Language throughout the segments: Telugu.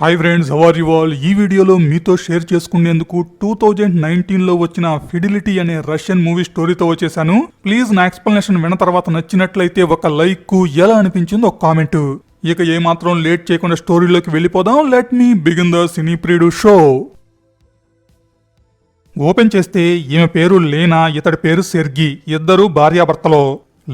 Hi friends how are you all ఈ వీడియోలో మీతో షేర్ చేసుకునేందుకు టూ థౌజండ్ నైన్టీన్లో వచ్చిన ఫిడిలిటీ అనే రష్యన్ మూవీ స్టోరీతో వచ్చేసాను. ప్లీజ్ నా ఎక్స్ప్లెనేషన్ విన్న తర్వాత నచ్చినట్లయితే ఒక లైక్ ఎలా అనిపించిందో ఒక కామెంట్ ఇక ఏమాత్రం లేట్ చేయకుండా స్టోరీలోకి వెళ్ళిపోదాం. Let me begin the cine ప్రియుడు షో ఓపెన్ చేస్తే ఈమె పేరు లేనా ఇతడి పేరు సెర్గి ఇద్దరు భార్యాభర్తలో.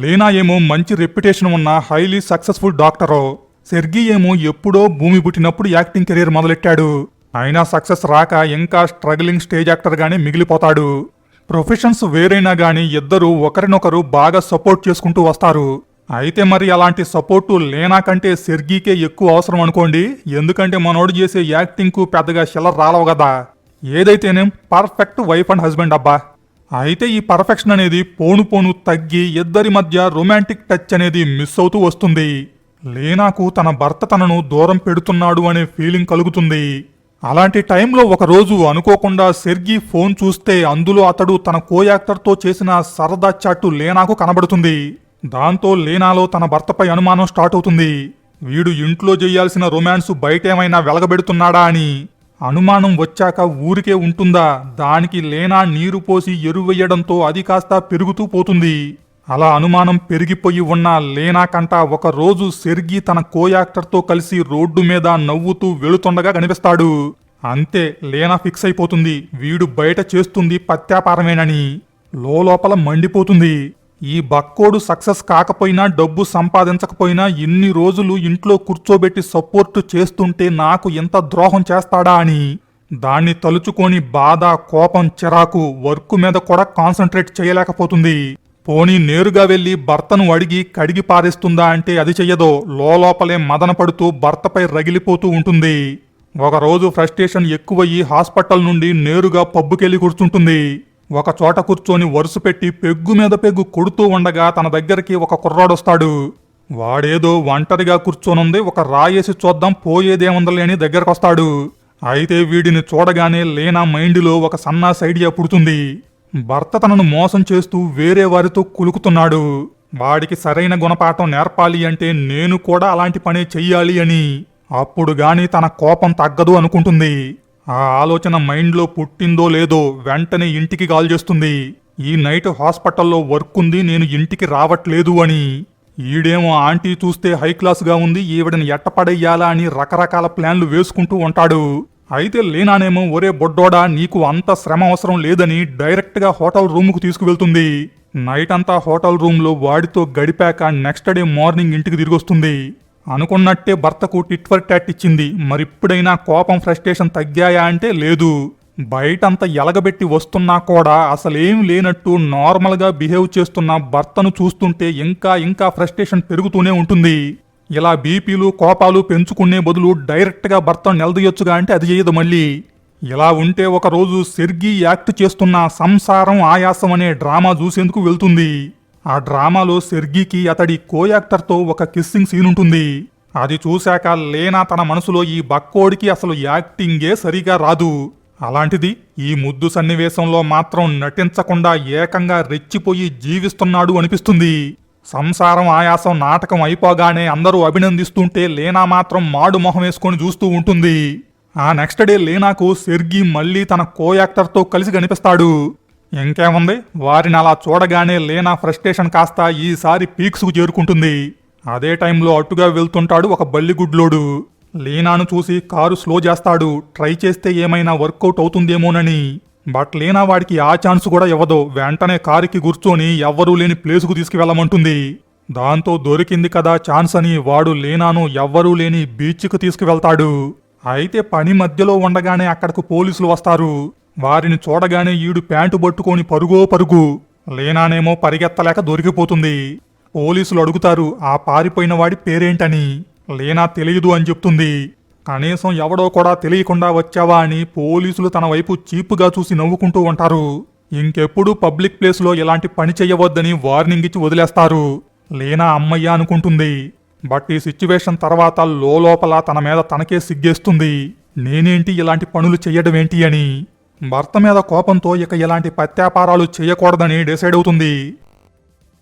లేనా ఏమో మంచి రెప్యుటేషన్ ఉన్న హైలీ సక్సెస్ఫుల్ డాక్టరు సెర్గీ ఏమో ఎప్పుడో భూమి పుట్టినప్పుడు యాక్టింగ్ కెరీర్ మొదలెట్టాడు. అయినా సక్సెస్ రాక ఇంకా స్ట్రగ్లింగ్ స్టేజ్ యాక్టర్గానే మిగిలిపోతాడు. ప్రొఫెషన్స్ వేరైనా గానీ ఇద్దరూ ఒకరినొకరు బాగా సపోర్ట్ చేసుకుంటూ వస్తారు. అయితే మరి అలాంటి సపోర్టు లేనా కంటే సెర్గీకే ఎక్కువ అవసరం అనుకోండి. ఎందుకంటే మనోడు చేసే యాక్టింగ్కు పెద్దగా షిల్లర్ రాలవు కదా ఏదైతేనేం పర్ఫెక్ట్ వైఫ్ అండ్ హస్బెండ్ అబ్బా. అయితే ఈ పర్ఫెక్షన్ అనేది పోను పోను తగ్గి ఇద్దరి మధ్య రొమాంటిక్ టచ్ అనేది మిస్ అవుతూ వస్తుంది. లేనాకు తన భర్త తనను దూరం పెడుతున్నాడు అనే ఫీలింగ్ కలుగుతుంది. అలాంటి టైంలో ఒకరోజు అనుకోకుండా సెర్గి ఫోన్ చూస్తే అందులో అతడు తన కోయాక్టర్తో చేసిన సరదా చాటు లేనాకు కనబడుతుంది. దాంతో లేనాలో తన భర్తపై అనుమానం స్టార్ట్ అవుతుంది. వీడు ఇంట్లో చేయాల్సిన రొమాన్స్ బయటేమైనా వెలగబెడుతున్నాడా అని. అనుమానం వచ్చాక ఊరికే ఉంటుందా? దానికి లేనా నీరు పోసి ఎరువెయ్యడంతో అది కాస్త పెరుగుతూ పోతుంది. అలా అనుమానం పెరిగిపోయి ఉన్న లేనా ఒకరోజు సెర్గి తన కో యాక్టర్తో కలిసి రోడ్డు మీద నవ్వుతూ వెళుతుండగా కనిపిస్తాడు. అంతే లేనా ఫిక్స్ అయిపోతుంది. వీడు బయట చేస్తుంది పత్యాపారమేనని లోపల మండిపోతుంది. ఈ బక్కోడు సక్సెస్ కాకపోయినా డబ్బు సంపాదించకపోయినా ఇన్ని రోజులు ఇంట్లో కూర్చోబెట్టి సపోర్ట్ చేస్తుంటే నాకు ఎంత ద్రోహం చేస్తాడా అని. దాన్ని తలుచుకొని బాధ కోపం చిరాకు వర్క్ మీద కూడా కాన్సన్ట్రేట్ చేయలేకపోతుంది. పోనీ నేరుగా వెళ్ళి భర్తను అడిగి కడిగి పారేస్తుందా అంటే అది చెయ్యదో లోపలే మదన పడుతూ భర్తపై రగిలిపోతూ ఉంటుంది. ఒకరోజు ఫ్రస్ట్రేషన్ ఎక్కువయ్యి హాస్పిటల్ నుండి నేరుగా పబ్బుకెళ్ళి కూర్చుంటుంది. ఒక చోట కూర్చొని వరుస పెట్టి పెగ్గు మీద పెగ్గు కొడుతూ ఉండగా తన దగ్గరికి ఒక కుర్రాడొస్తాడు. వాడేదో ఒంటరిగా కూర్చోనుంది ఒక రాయేసి చూద్దాం పోయేదేముందలే అని దగ్గరకొస్తాడు. అయితే వీడిని చూడగానే లేనా మైండ్లో ఒక సన్నా ఐడియా పుడుతుంది. భర్త తనను మోసం చేస్తూ వేరే వారితో కులుకుతున్నాడు. వాడికి సరైన గుణపాఠం నేర్పాలి అంటే నేను కూడా అలాంటి పనే చెయ్యాలి అని. అప్పుడు గాని తన కోపం తగ్గదు అనుకుంటుంది. ఆ ఆలోచన మైండ్లో పుట్టిందో లేదో వెంటనే ఇంటికి కాల్ చేస్తుంది. ఈ నైట్ హాస్పిటల్లో వర్క్ ఉంది నేను ఇంటికి రావట్లేదు అని. ఈడేమో ఆంటీ చూస్తే హై క్లాస్గా ఉంది ఈవిడని ఎట్టపడేయాలా అని రకరకాల ప్లాన్లు వేసుకుంటూ ఉంటాడు. అయితే లేనానేమో ఒరే బొడ్డోడా నీకు అంత శ్రమ అవసరం లేదని డైరెక్ట్గా హోటల్ రూమ్కు తీసుకువెళ్తుంది. నైట్ అంతా హోటల్ రూమ్లో వాడితో గడిపాక నెక్స్ట్ డే మార్నింగ్ ఇంటికి తిరిగొస్తుంది. అనుకున్నట్టే భర్తకు టిట్ ఫర్ టాట్ ఇచ్చింది. మరిప్పుడైనా కోపం ఫ్రస్ట్రేషన్ తగ్గాయా? అంటే లేదు. బయటంతా ఎలగబెట్టి వస్తున్నా కూడా అసలేం లేనట్టు నార్మల్గా బిహేవ్ చేస్తున్న భర్తను చూస్తుంటే ఇంకా ఇంకా ఫ్రస్ట్రేషన్ పెరుగుతూనే ఉంటుంది. ఇలా బీపీలు కోపాలు పెంచుకునే బదులు డైరెక్ట్గా భర్తను నిలదీయొచ్చుగా అంటే అది చేయదు మళ్ళీ. ఇలా ఉంటే ఒకరోజు సెర్గి యాక్ట్ చేస్తున్న సంసారం ఆయాసం అనే డ్రామా చూసేందుకు వెళ్తుంది. ఆ డ్రామాలో సెర్గీకి అతడి కోయాక్టర్తో ఒక కిస్సింగ్ సీన్ ఉంటుంది అది చూశాక లేనా తన మనసులో ఈ బక్కోడికి అసలు యాక్టింగే సరిగా రాదు. అలాంటిది ఈ ముద్దు సన్నివేశంలో మాత్రం నటించకుండా ఏకంగా రెచ్చిపోయి జీవిస్తున్నాడు అనిపిస్తుంది. సంసారం ఆయాసం నాటకం అయిపోగానే అందరూ అభినందిస్తుంటే లేనా మాత్రం మాడు మొహం వేసుకొని చూస్తూ ఉంటుంది. ఆ నెక్స్ట్ డే లేనాకు సెర్గి మళ్ళీ తన కో యాక్టర్తో కలిసి కనిపిస్తాడు. ఇంకేముంది? వారిని అలా చూడగానే లేనా ఫ్రస్ట్రేషన్ కాస్త ఈసారి పీక్స్కు చేరుకుంటుంది. అదే టైంలో అటుగా వెళ్తుంటాడు ఒక బల్లిగుడ్లోడు. లీనాను చూసి కారు స్లో చేస్తాడు. ట్రై చేస్తే ఏమైనా వర్కౌట్ అవుతుందేమోనని. బట్ లీనా వాడికి ఆ ఛాన్స్ కూడా ఇవ్వదు. వెంటనే కారుకి కూర్చొని ఎవ్వరూ లేని ప్లేసుకు తీసుకువెళ్ళమంటుంది. దాంతో దొరికింది కదా ఛాన్స్ అని వాడు లీనాను ఎవ్వరూ లేని బీచ్కు తీసుకువెళ్తాడు. అయితే పని మధ్యలో ఉండగానే అక్కడకు పోలీసులు వస్తారు. వారిని చూడగానే ఈడు ప్యాంటు పట్టుకొని పరుగో పరుగు. లేనానేమో పరిగెత్తలేక దొరికిపోతుంది. పోలీసులు అడుగుతారు ఆ పారిపోయిన వాడి పేరేంటని? లేనా తెలియదు అని చెప్తుంది. కనీసం ఎవడో కూడా తెలియకుండా వచ్చావా అని పోలీసులు తన వైపు చీపుగా చూసి నవ్వుకుంటూ ఉంటారు. ఇంకెప్పుడు పబ్లిక్ ప్లేస్లో ఇలాంటి పని చేయవద్దని వార్నింగ్ ఇచ్చి వదిలేస్తారు. లేనా అమ్మయ్య అనుకుంటుంది. బట్ ఈ సిచ్యువేషన్ తర్వాత లోపల తన మీద తనకే సిగ్గేస్తుంది. నేనేంటి ఇలాంటి పనులు చెయ్యడమేంటి అని. భర్త మీద కోపంతో ఇక ఇలాంటి పత్యాపారాలు చేయకూడదని డిసైడ్ అవుతుంది.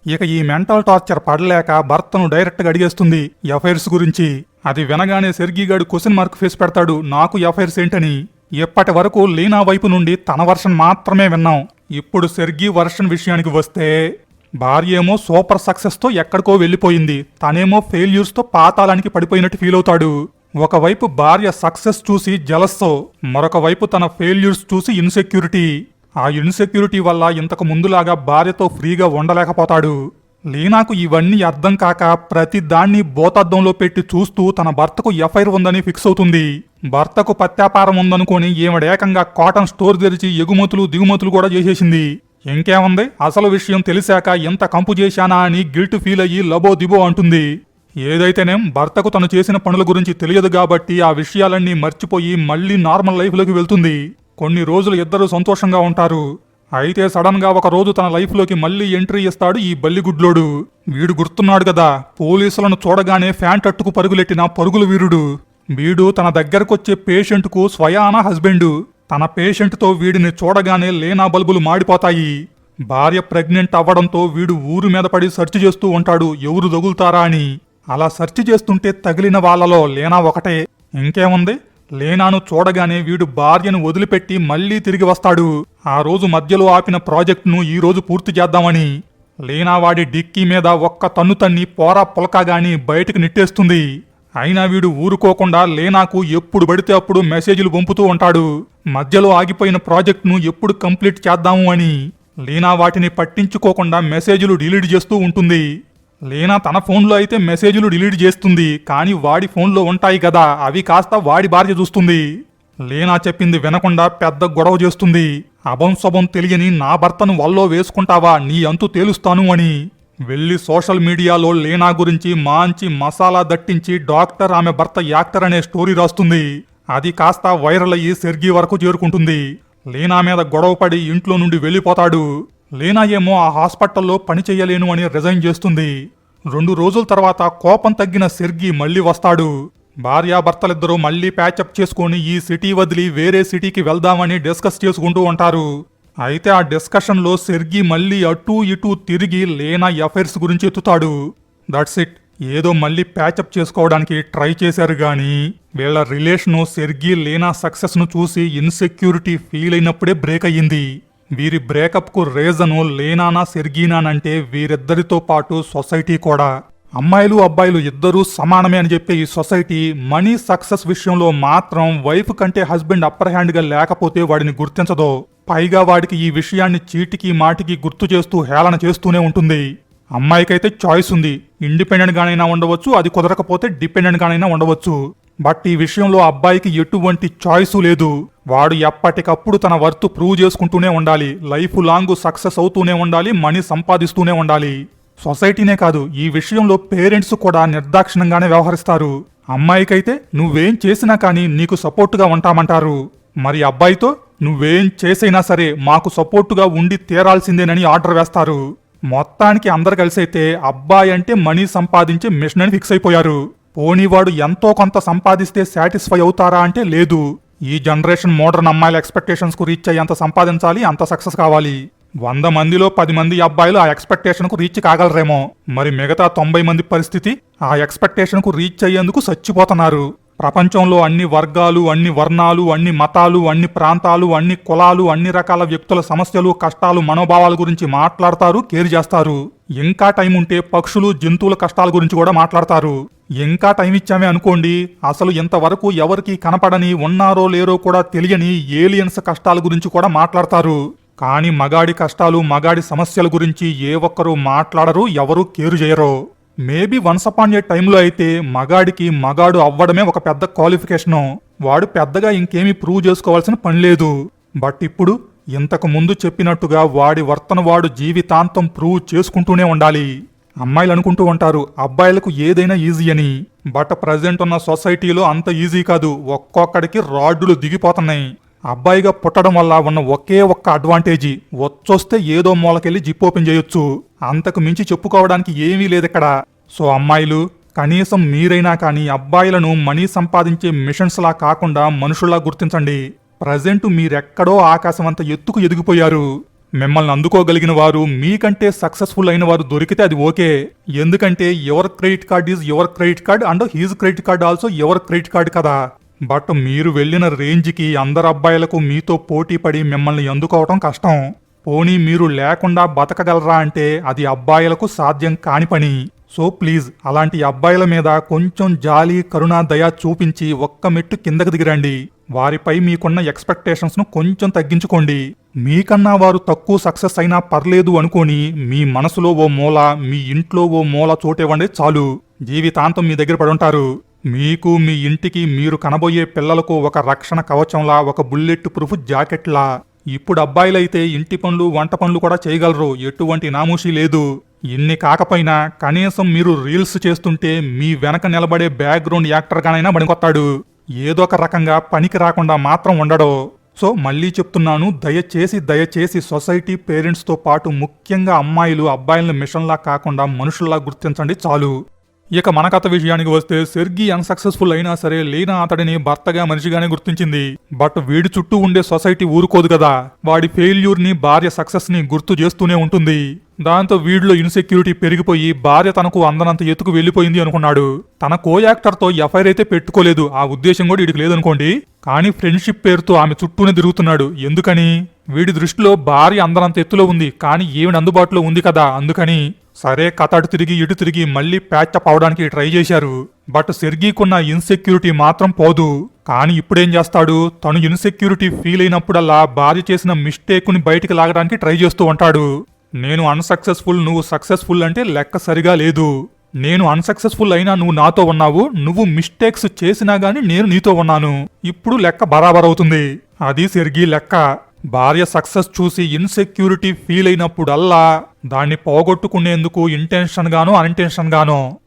ఇక ఈ మెంటల్ టార్చర్ పడలేక భర్తను డైరెక్ట్గా అడిగేస్తుంది ఎఫైర్స్ గురించి. అది వినగానే సెర్గీగాడు క్వశ్చన్ మార్క్ ఫేస్ పెడతాడు నాకు ఎఫ్ఐఆర్స్ ఏంటని? ఇప్పటి వరకు లీనా వైపు నుండి తన వర్షన్ మాత్రమే విన్నాం. ఇప్పుడు సెర్గీ వర్షన్ విషయానికి వస్తే భార్య ఏమో సూపర్ సక్సెస్తో ఎక్కడికో వెళ్ళిపోయింది. తనేమో ఫెయిల్యూర్స్తో పాతాళానికి పడిపోయినట్టు ఫీల్ అవుతాడు. ఒకవైపు భార్య సక్సెస్ చూసి జలస్తో మరొక వైపు తన ఫెయిల్యూర్స్ చూసి ఇన్సెక్యూరిటీ. ఆ ఇన్సెక్యూరిటీ వల్ల ఇంతకు ముందులాగా భార్యతో ఫ్రీగా ఉండలేకపోతాడు. లీనాకు ఇవన్నీ అర్థం కాక ప్రతి దాన్ని బోతద్దంలో పెట్టి చూస్తూ తన భర్తకు ఎఫ్ఐఆర్ ఉందని ఫిక్స్ అవుతుంది. భర్తకు పత్యాపారం ఉందనుకొని ఏమడేకంగా కాటన్ స్టోర్ తెరిచి ఎగుమతులు దిగుమతులు కూడా చేసేసింది. ఇంకేముంది? అసలు విషయం తెలిసాక ఎంత కంపు చేశానా అని గిల్ట్ ఫీల్ అయ్యి లబో దిబో అంటుంది. ఏదైతేనేం భర్తకు తను చేసిన పనుల గురించి తెలియదు కాబట్టి ఆ విషయాలన్నీ మర్చిపోయి మళ్ళీ నార్మల్ లైఫ్లోకి వెళ్తుంది. కొన్ని రోజులు ఇద్దరు సంతోషంగా ఉంటారు. అయితే సడన్గా ఒక రోజు తన లైఫ్లోకి మళ్ళీ ఎంట్రీ ఇస్తాడు ఈ బల్లిగుడ్లోడు. వీడు గుర్తున్నాడు కదా పోలీసులను చూడగానే ఫ్యాంట్ అట్టుకు పరుగులెట్టిన పరుగుల వీరుడు. వీడు తన దగ్గరకొచ్చే పేషెంట్కు స్వయాన హస్బెండు తన పేషెంట్తో వీడిని చూడగానే లేనా బల్బులు మాడిపోతాయి. భార్య ప్రెగ్నెంట్ అవ్వడంతో వీడు ఊరు మీద పడి సెర్చ్ చేస్తూ ఉంటాడు ఎవరు దొగులుతారా అని. అలా సెర్చ్ చేస్తుంటే తగిలిన వాళ్ళలో లేనా ఒకటే. ఇంకేముంది? లేనాను చూడగానే వీడు భార్యను వదిలిపెట్టి మళ్ళీ తిరిగి వస్తాడు. ఆ రోజు మధ్యలో ఆపిన ప్రాజెక్టును ఈ రోజు పూర్తి చేద్దామని. లేనావాడి డిక్కీ మీద ఒక్క తన్ను తన్ని పోరా పులకాగాని బయటకు నెట్టేస్తుంది. అయినా వీడు ఊరుకోకుండా లేనాకు ఎప్పుడు పడితే అప్పుడు మెసేజ్లు పంపుతూ ఉంటాడు. మధ్యలో ఆగిపోయిన ప్రాజెక్టును ఎప్పుడు కంప్లీట్ చేద్దాము అని. లీనా వాటిని పట్టించుకోకుండా మెసేజ్లు డిలీట్ చేస్తూ ఉంటుంది. లేనా తన ఫోన్లో అయితే మెసేజ్లు డిలీట్ చేస్తుంది కానీ వాడి ఫోన్లో ఉంటాయి కదా అవి కాస్త వాడి భార్య చూస్తుంది. లేనా చెప్పింది వినకుండా పెద్ద గొడవ చేస్తుంది. అభం శుభం తెలియని నా భర్తను వల్లో వేసుకుంటావా నీ అంతు తేలుస్తాను అని. వెళ్ళి సోషల్ మీడియాలో లేనా గురించి మాంచి మసాలా దట్టించి డాక్టర్ ఆమె భర్త యాక్టర్ అనే స్టోరీ రాస్తుంది. అది కాస్త వైరల్ అయ్యి సెర్గి వరకు చేరుకుంటుంది. లేనా మీద గొడవపడి ఇంట్లో నుండి వెళ్ళిపోతాడు. లేనా ఏమో ఆ హాస్పిటల్లో పని చేయలేను అని రిజైన్ చేస్తుంది. రెండు రోజుల తర్వాత కోపం తగ్గిన సెర్గి మళ్ళీ వస్తాడు. భార్యాభర్తలిద్దరూ మళ్ళీ ప్యాచప్ చేసుకొని ఈ సిటీ వదిలి వేరే సిటీకి వెళ్దామని డిస్కస్ చేసుకుంటూ ఉంటారు. అయితే ఆ డిస్కషన్లో సెర్గి మళ్ళీ అటూ ఇటూ తిరిగి లేనా ఎఫైర్స్ గురించి ఎత్తుతాడు. దట్స్ ఇట్ ఏదో మళ్ళీ ప్యాచప్ చేసుకోవడానికి ట్రై చేశారు గాని వీళ్ళ రిలేషను సెర్గి లేనా సక్సెస్ను చూసి ఇన్సెక్యూరిటీ ఫీల్ అయినప్పుడే బ్రేక్ అయ్యింది. వీరి బ్రేకప్కు రీజను లేనానా సెర్గీనానంటే వీరిద్దరితో పాటు సొసైటీ కూడా. అమ్మాయిలు అబ్బాయిలు ఇద్దరూ సమానమే అని చెప్పే ఈ సొసైటీ మనీ సక్సెస్ విషయంలో మాత్రం వైఫ్ కంటే హస్బెండ్ అప్పర్ హ్యాండ్గా లేకపోతే వాడిని గుర్తించదు. పైగా వాడికి ఈ విషయాన్ని చీటికి మాటికి గుర్తు చేస్తూ హేళన చేస్తూనే ఉంటుంది. అమ్మాయికైతే చాయిస్ ఉంది. ఇండిపెండెంట్గానైనా ఉండవచ్చు అది కుదరకపోతే డిపెండెంట్గానైనా ఉండవచ్చు. బట్ ఈ విషయంలో అబ్బాయికి ఎటువంటి చాయిస్ లేదు. వాడు ఎప్పటికప్పుడు తన వర్త్ ప్రూవ్ చేసుకుంటూనే ఉండాలి. లైఫ్ లాంగ్ సక్సెస్ అవుతూనే ఉండాలి. మనీ సంపాదిస్తూనే ఉండాలి. సొసైటీనే కాదు ఈ విషయంలో పేరెంట్స్ కూడా నిర్దాక్షిణంగానే వ్యవహరిస్తారు. అమ్మాయికైతే నువ్వేం చేసినా కానీ నీకు సపోర్టుగా ఉంటామంటారు. మరి అబ్బాయితో నువ్వేం చేసైనా సరే మాకు సపోర్టుగా ఉండి తీరాల్సిందేనని ఆర్డర్ వేస్తారు. మొత్తానికి అందరు కలిసైతే అబ్బాయి అంటే మనీ సంపాదించే మిషన్ అని ఫిక్స్ అయిపోయారు. పోనీవాడు ఎంతో కొంత సంపాదిస్తే సాటిస్ఫై అవుతారా అంటే లేదు. ఈ జనరేషన్ మోడర్న్ అమ్మాయిల ఎక్స్పెక్టేషన్స్కు రీచ్ అయ్యేంత సంపాదించాలి అంత సక్సెస్ కావాలి. వంద మందిలో పది మంది అబ్బాయిలు ఆ ఎక్స్పెక్టేషన్కు రీచ్ కాగలరేమో. మరి మిగతా తొంభై మంది పరిస్థితి ఆ ఎక్స్పెక్టేషన్కు రీచ్ అయ్యేందుకు చచ్చిపోతున్నారు. ప్రపంచంలో అన్ని వర్గాలు అన్ని వర్ణాలు అన్ని మతాలు అన్ని ప్రాంతాలు అన్ని కులాలు అన్ని రకాల వ్యక్తుల సమస్యలు కష్టాలు మనోభావాల గురించి మాట్లాడతారు కేర్ చేస్తారు. ఇంకా టైం ఉంటే పక్షులు జంతువుల కష్టాల గురించి కూడా మాట్లాడతారు. ఇంకా టైం ఇచ్చామే అనుకోండి అసలు ఇంతవరకు ఎవరికి కనపడని ఉన్నారో లేరో కూడా తెలియని ఏలియన్స్ కష్టాల గురించి కూడా మాట్లాడతారు. కానీ మగాడి కష్టాలు మగాడి సమస్యల గురించి ఏ ఒక్కరూ మాట్లాడరు ఎవరూ కేరు చేయరు. మేబీ వన్స్ అపాన్ ఏ టైంలో అయితే మగాడికి మగాడు అవ్వడమే ఒక పెద్ద క్వాలిఫికేషను. వాడు పెద్దగా ఇంకేమీ ప్రూవ్ చేసుకోవాల్సిన పని లేదు. బట్ ఇప్పుడు ఇంతకు ముందు చెప్పినట్టుగా వాడి వర్తన వాడు జీవితాంతం ప్రూవ్ చేసుకుంటూనే ఉండాలి. అమ్మాయిలు అనుకుంటూ ఉంటారు అబ్బాయిలకు ఏదైనా ఈజీ అని. బట్ ప్రజెంట్ ఉన్న సొసైటీలో అంత ఈజీ కాదు. ఒక్కొక్కడికి రాడ్డులు దిగిపోతున్నాయి. అబ్బాయిగా పుట్టడం వల్ల ఉన్న ఒకే ఒక్క అడ్వాంటేజీ వచ్చొస్తే ఏదో మూలకెళ్ళి జిప్ ఓపెన్ చేయొచ్చు. అంతకు మించి చెప్పుకోవడానికి ఏమీ ఇక్కడ. సో అమ్మాయిలు కనీసం మీరైనా కానీ అబ్బాయిలను మనీ సంపాదించే మిషన్స్లా కాకుండా మనుషుల్లా గుర్తించండి. ప్రజెంట్ మీరెక్కడో ఆకాశం అంత ఎత్తుకు ఎదిగిపోయారు. మిమ్మల్ని అందుకోగలిగిన వారు మీకంటే సక్సెస్ఫుల్ అయిన వారు దొరికితే అది ఓకే. ఎందుకంటే your credit card is your credit card and his credit card also your credit card కదా. బట్ మీరు వెళ్ళిన రేంజ్కి అందరు అబ్బాయిలకు మీతో పోటీ పడి మిమ్మల్ని అందుకోవటం కష్టం. పోనీ మీరు లేకుండా బతకగలరా అంటే అది అబ్బాయిలకు సాధ్యం కాని పని. సో ప్లీజ్ అలాంటి అబ్బాయిల మీద కొంచెం జాలి కరుణ దయ చూపించి ఒక్క మెట్టు కిందకు దిగిరండి. వారిపై మీకున్న ఎక్స్పెక్టేషన్స్ను కొంచెం తగ్గించుకోండి. మీకన్నా వారు తక్కువ సక్సెస్ అయినా పర్లేదు అనుకోని మీ మనసులో ఓ మూల మీ ఇంట్లో ఓ మూల చోటివ్వండి చాలు. జీవితాంతం మీ దగ్గర పడి ఉంటారు. మీకు మీ ఇంటికి మీరు కనబోయే పిల్లలకు ఒక రక్షణ కవచంలా ఒక బుల్లెట్ ప్రూఫ్ జాకెట్లా. ఇప్పుడు అబ్బాయిలైతే ఇంటి పనులు వంట పనులు కూడా చేయగలరు. ఎటువంటి నామూషి లేదు. ఇన్ని కాకపోయినా కనీసం మీరు రీల్స్ చేస్తుంటే మీ వెనక నిలబడే బ్యాక్గ్రౌండ్ యాక్టర్గానైనా పనికొత్తాడు. ఏదో ఒక రకంగా పనికి రాకుండా మాత్రం ఉండడు. సో మళ్ళీ చెప్తున్నాను దయచేసి దయచేసి సొసైటీ పేరెంట్స్తో పాటు ముఖ్యంగా అమ్మాయిలు అబ్బాయిలను మిషన్లా కాకుండా మనుషుల్లా గుర్తించండి చాలు. ఇక మన కథ విషయానికి వస్తే సెర్గి అన్సక్సెస్ఫుల్ అయినా సరే లేనా అతడిని భర్తగా మనిషిగానే గుర్తించింది. బట్ వీడి చుట్టూ ఉండే సొసైటీ ఊరుకోదు కదా. వాడి ఫెయిల్యూర్ని భార్య సక్సెస్ని గుర్తు చేస్తూనే ఉంటుంది. దాంతో వీడిలో ఇన్సెక్యూరిటీ పెరిగిపోయి భార్య తనకు అందనంత ఎత్తుకు వెళ్ళిపోయింది అనుకున్నాడు. తన కో యాక్టర్తో ఎఫ్ఐఆర్ అయితే పెట్టుకోలేదు. ఆ ఉద్దేశం కూడా వీడికి లేదనుకోండి. కానీ ఫ్రెండ్షిప్ పేరుతో ఆమె చుట్టూనే తిరుగుతున్నాడు. ఎందుకని? వీడి దృష్టిలో భార్య అందనంత ఎత్తులో ఉంది. కానీ ఏమి అందుబాటులో ఉంది కదా. అందుకని సరే కథ అటు తిరిగి ఇటు తిరిగి మళ్ళీ ప్యాచప్ అవడానికి ట్రై చేశారు. బట్ సెర్గీకున్న ఇన్సెక్యూరిటీ మాత్రం పోదు. కానీ ఇప్పుడేం చేస్తాడు? తను ఇన్సెక్యూరిటీ ఫీల్ అయినప్పుడల్లా భార్య చేసిన మిస్టేక్ని బయటికి లాగడానికి ట్రై చేస్తూ ఉంటాడు. నేను అన్సక్సెస్ఫుల్ నువ్వు సక్సెస్ఫుల్ అంటే లెక్క సరిగా లేదు. నేను అన్సక్సెస్ఫుల్ అయినా నువ్వు నాతో ఉన్నావు. నువ్వు మిస్టేక్స్ చేసినా గానీ నేను నీతో ఉన్నాను. ఇప్పుడు లెక్క బరాబర్ అవుతుంది. అది సెర్గీ లెక్క. భార్య సక్సెస్ చూసి ఇన్సెక్యూరిటీ ఫీల్ అయినప్పుడల్లా దాన్ని పోగొట్టుకునేందుకు ఇంటెన్షన్ గానో అన్ఇంటెన్షన్ గానో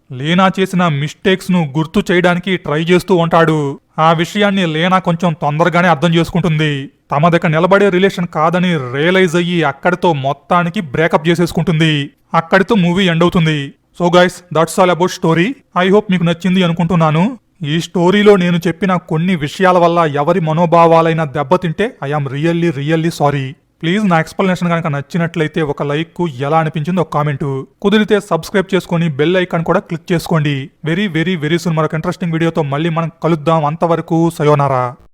చేసిన మిస్టేక్స్ను గుర్తు చేయడానికి ట్రై చేస్తూ ఉంటాడు. ఆ విషయాన్ని లీనా కొంచెం తొందరగానే అర్థం చేసుకుంటుంది. తమదక నిలబడే రిలేషన్ కాదని రియలైజ్ అయ్యి అక్కడితో మొత్తానికి బ్రేకప్ చేసేసుకుంటుంది. అక్కడితో మూవీ ఎండ్ అవుతుంది. So guys that's all about story I hope మీకు నచ్చింది అనుకుంటున్నాను. ఈ స్టోరీలో నేను చెప్పిన కొన్ని విషయాల వల్ల ఎవరి మనోభావాలైనా దెబ్బతింటే I am really really sorry please నా ఎక్స్ప్లెనేషన్ కనుక నచ్చినట్లయితే ఒక లైక్కు ఎలా అనిపించిందో ఒక కామెంటు కుదిరితే సబ్స్క్రైబ్ చేసుకొని బెల్ ఐకాన్ కూడా క్లిక్ చేసుకోండి. వెరీ వెరీ వెరీ సూన్ మరొక ఇంట్రెస్టింగ్ వీడియోతో మళ్ళీ మనం కలుద్దాం. అంతవరకు సయోనారా.